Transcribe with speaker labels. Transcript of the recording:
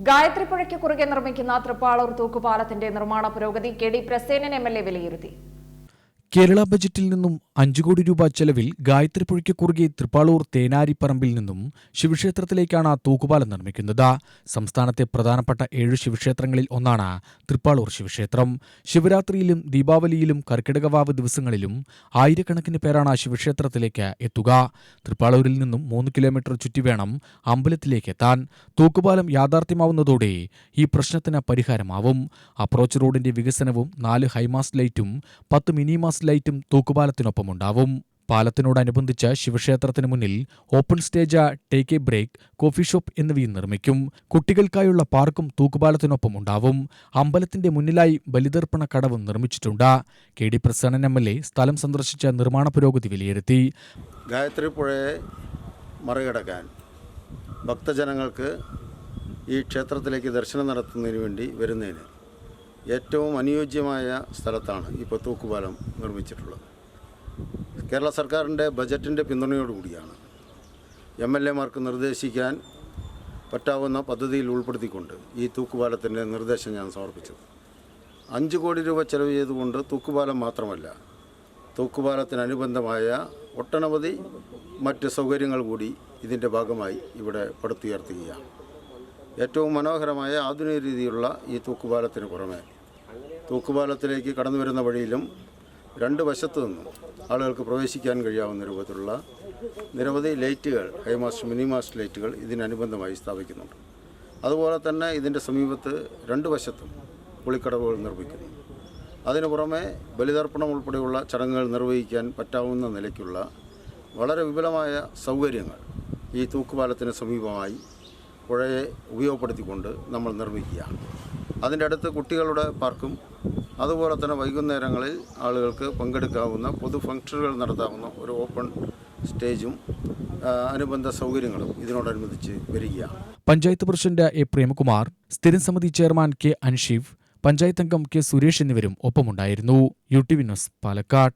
Speaker 1: ഗായത്രിപ്പുഴയ്ക്ക് കുറുകെ നിർമ്മിക്കുന്ന തൃപ്പാളൂർ തൂക്കുപാലത്തിന്റെ നിർമ്മാണ പുരോഗതി K D Prasenan M L A വിലയിരുത്തി
Speaker 2: കേരള ബജറ്റിൽ നിന്നും അഞ്ചു കോടി രൂപ ചെലവിൽ ഗായത്രിപ്പുഴയ്ക്ക് കുറുകെ തൃപ്പാളൂർ തേനാരിപ്പറമ്പിൽ നിന്നും ശിവക്ഷേത്രത്തിലേക്കാണ് തൂക്കുപാലം നിർമ്മിക്കുന്നത്. സംസ്ഥാനത്തെ പ്രധാനപ്പെട്ട ഏഴ് ശിവക്ഷേത്രങ്ങളിൽ ഒന്നാണ് തൃപ്പാളൂർ ശിവക്ഷേത്രം. ശിവരാത്രിയിലും ദീപാവലിയിലും കർക്കിടകവാവ് ദിവസങ്ങളിലും ആയിരക്കണക്കിന് പേരാണ് ശിവക്ഷേത്രത്തിലേക്ക് എത്തുക. തൃപ്പാളൂരിൽ നിന്നും മൂന്ന് കിലോമീറ്റർ ചുറ്റി വേണം അമ്പലത്തിലേക്ക് എത്താൻ. തൂക്കുപാലം യാഥാർത്ഥ്യമാവുന്നതോടെ ഈ പ്രശ്നത്തിന് പരിഹാരമാവും. അപ്രോച്ച് റോഡിന്റെ വികസനവും നാല് ഹൈമാസ് ലൈറ്റും പത്ത് ലൈറ്റും തൂക്കുപാലത്തിനൊപ്പമുണ്ടാവും പാലത്തിനോടനുബന്ധിച്ച് ശിവക്ഷേത്രത്തിന് മുന്നിൽ open stage take a break coffee shop എന്നിവയും നിർമ്മിക്കും. കുട്ടികൾക്കായുള്ള പാർക്കും തൂക്കുപാലത്തിനൊപ്പം ഉണ്ടാവും. അമ്പലത്തിന്റെ മുന്നിലായി ബലിതർപ്പണ കടവും നിർമ്മിച്ചിട്ടുണ്ട്. K D Prasannan M L A സ്ഥലം സന്ദർശിച്ച നിർമ്മാണ പുരോഗതി വിലയിരുത്തി.
Speaker 3: ഗായത്രി പുഴയെ മറികടക്കാൻ ഭക്തജനങ്ങൾക്ക് ഈ ക്ഷേത്രത്തിലേക്ക് ദർശനം നടത്തുന്നതിന് വേണ്ടി വരുന്നതിന് ഏറ്റവും അനുയോജ്യമായ സ്ഥലത്താണ് ഇപ്പോൾ തൂക്കുപാലം നിർമ്മിച്ചിട്ടുള്ളത്. കേരള സർക്കാരിന്റെ ബജറ്റിന്റെ പിന്തുണയോടുകൂടിയാണ് എം എൽ എമാർക്ക് നിർദ്ദേശിക്കാൻ പറ്റാവുന്ന പദ്ധതിയിൽ ഉൾപ്പെടുത്തിക്കൊണ്ട് ഈ തൂക്കുപാലത്തിന്റെ നിർദ്ദേശം ഞാൻ സമർപ്പിച്ചത്. അഞ്ച് കോടി രൂപ ചെലവ് ചെയ്തുകൊണ്ട് തൂക്കുപാലം മാത്രമല്ല തൂക്കുപാലത്തിനനുബന്ധമായ ഒട്ടനവധി മറ്റ് സൗകര്യങ്ങൾ കൂടി ഇതിന്റെ ഭാഗമായി ഇവിടെ പടുത്തുയർത്തുകയാണ്. ഏറ്റവും മനോഹരമായ ആധുനിക രീതിയിലുള്ള ഈ തൂക്കുപാലത്തിന് പുറമെ തൂക്കുപാലത്തിലേക്ക് കടന്നു വരുന്ന വഴിയിലും രണ്ട് വശത്തു നിന്നും ആളുകൾക്ക് പ്രവേശിക്കാൻ കഴിയാവുന്ന രൂപത്തിലുള്ള നിരവധി ലൈറ്റുകൾ ഹൈമാസ്റ്റ് മിനിമാസ്റ്റ് ലൈറ്റുകൾ ഇതിനനുബന്ധമായി സ്ഥാപിക്കുന്നുണ്ട്. അതുപോലെ തന്നെ ഇതിന്റെ സമീപത്ത് രണ്ട് വശത്തും പുളിക്കടവുകൾ നിർമ്മിക്കുന്നു. അതിനു പുറമെ ബലിതർപ്പണം ഉൾപ്പെടെയുള്ള ചടങ്ങുകൾ നിർവഹിക്കാൻ പറ്റാവുന്ന നിലയ്ക്കുള്ള വളരെ വിപുലമായ സൗകര്യങ്ങൾ ഈ തൂക്കുപാലത്തിന് സമീപമായി പുഴയെ ഉപയോഗപ്പെടുത്തിക്കൊണ്ട് നമ്മൾ നിർമ്മിക്കുകയാണ്. അതിന്റെ അടുത്ത് കുട്ടികളുടെ പാർക്കും അതുപോലെ തന്നെ വൈകുന്നേരങ്ങളിൽ ആളുകൾക്ക് പങ്കെടുക്കാവുന്ന പൊതു ഫംഗ്ഷനുകൾ നടത്താവുന്ന ഒരു ഓപ്പൺ സ്റ്റേജും അനുബന്ധ സൗകര്യങ്ങളും ഇതിനോടനുബന്ധിച്ച് വരികയാണ്.
Speaker 2: പഞ്ചായത്ത് പ്രസിഡന്റ് എ പ്രേമകുമാർ സ്ഥിരം സമിതി ചെയർമാൻ കെ അൻഷീഫ് പഞ്ചായത്ത് അംഗം കെ സുരേഷ് എന്നിവരും ഒപ്പമുണ്ടായിരുന്നു. U T V news Palakkad.